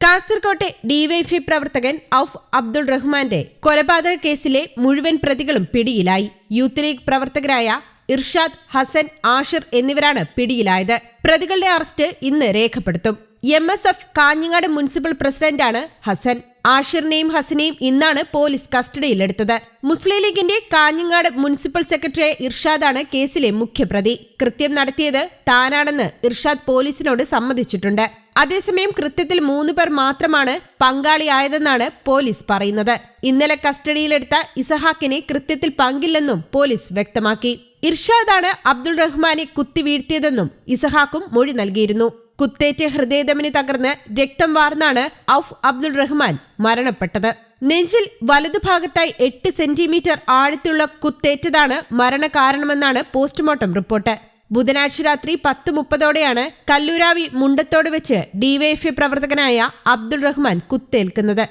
കാസർകോട്ടെ ഡിവൈഫി പ്രവർത്തകൻ ഔഫ് അബ്ദുൾ റഹ്മാന്റെ കൊലപാതക കേസിലെ മുഴുവൻ പ്രതികളും പിടിയിലായി. യൂത്ത് ലീഗ് പ്രവർത്തകരായ ഇർഷാദ് ഹസൻ ആഷിർ എന്നിവരാണ് പിടിയിലായത്. പ്രതികളുടെ അറസ്റ്റ് ഇന്ന് രേഖപ്പെടുത്തും. M S F Kanhangad municipal പ്രസിഡന്റാണ് ഹസൻ. ആഷിറിനെയും ഹസനെയും ഇന്നാണ് പോലീസ് കസ്റ്റഡിയിലെടുത്തത്. മുസ്ലിം ലീഗിന്റെ കാഞ്ഞങ്ങാട് മുനിസിപ്പൽ സെക്രട്ടറി ഇർഷാദാണ് കേസിലെ മുഖ്യപ്രതി. കൃത്യം നടത്തിയത് താനാണെന്ന് ഇർഷാദ് പോലീസിനോട് സമ്മതിച്ചിട്ടുണ്ട്. അതേസമയം കൃത്യത്തിൽ മൂന്ന് പേർ മാത്രമാണ് പങ്കാളിയായതെന്നാണ് പോലീസ് പറയുന്നത്. ഇന്നലെ കസ്റ്റഡിയിലെടുത്ത ഇസഹാക്കിനെ കൃത്യത്തിൽ പങ്കില്ലെന്നും പോലീസ് വ്യക്തമാക്കി. ഇർഷാദാണ് അബ്ദുൾ റഹ്മാനെ കുത്തി വീഴ്ത്തിയതെന്നും ഇസഹാക്കും മൊഴി നൽകിയിരുന്നു. കുത്തേറ്റ ഹൃദയധമനി തകർന്ന് രക്തം വാർന്നാണ് ഔഫ് അബ്ദുൾ റഹ്മാൻ മരണപ്പെട്ടത്. നെഞ്ചിൽ വലതുഭാഗത്തായി എട്ട് സെന്റിമീറ്റർ ആഴത്തിലുള്ള കുത്തേറ്റതാണ് മരണകാരണമെന്നാണ് പോസ്റ്റ്മോർട്ടം റിപ്പോർട്ട്. ബുധനാഴ്ച രാത്രി പത്ത് മുപ്പതോടെയാണ് കല്ലൂരാവി മുണ്ടത്തോട് വെച്ച് ഡിവൈഎഫ്ഐ പ്രവർത്തകനായ അബ്ദുൾ റഹ്മാൻ കുത്തേൽക്കുന്നത്.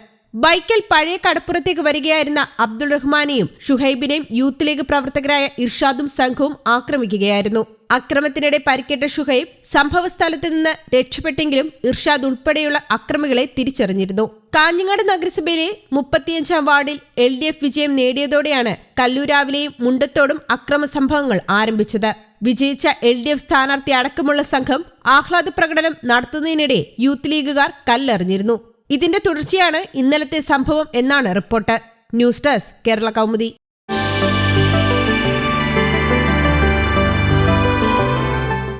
ബൈക്കിൽ പഴയ കടപ്പുറത്തേക്ക് വരികയായിരുന്ന അബ്ദുൾ റഹ്മാനെയും ഷുഹൈബിനെയും യൂത്ത് ലീഗ് പ്രവർത്തകരായ ഇർഷാദും സംഘവും ആക്രമിക്കുകയായിരുന്നു. അക്രമത്തിനിടെ പരിക്കേറ്റ ഷുഹൈബ് സംഭവസ്ഥലത്ത് നിന്ന് രക്ഷപ്പെട്ടെങ്കിലും ഇർഷാദ് ഉൾപ്പെടെയുള്ള അക്രമികളെ തിരിച്ചറിഞ്ഞിരുന്നു. കാഞ്ഞങ്ങാട് നഗരസഭയിലെ മുപ്പത്തിയഞ്ചാം വാർഡിൽ എൽ ഡി എഫ് വിജയം നേടിയതോടെയാണ് കല്ലൂരാവിലെയും മുണ്ടത്തോടും അക്രമ സംഭവങ്ങൾ ആരംഭിച്ചത്. വിജയിച്ച എൽ ഡി എഫ് സ്ഥാനാർത്ഥി അടക്കമുള്ള സംഘം ആഹ്ലാദ പ്രകടനം നടത്തുന്നതിനിടെ യൂത്ത് ലീഗുകാർ കല്ലെറിഞ്ഞിരുന്നു. ഇതിന്റെ തുടർച്ചയാണ് ഇന്നലത്തെ സംഭവം എന്നാണ് report. News desk Kerala Kaumudi.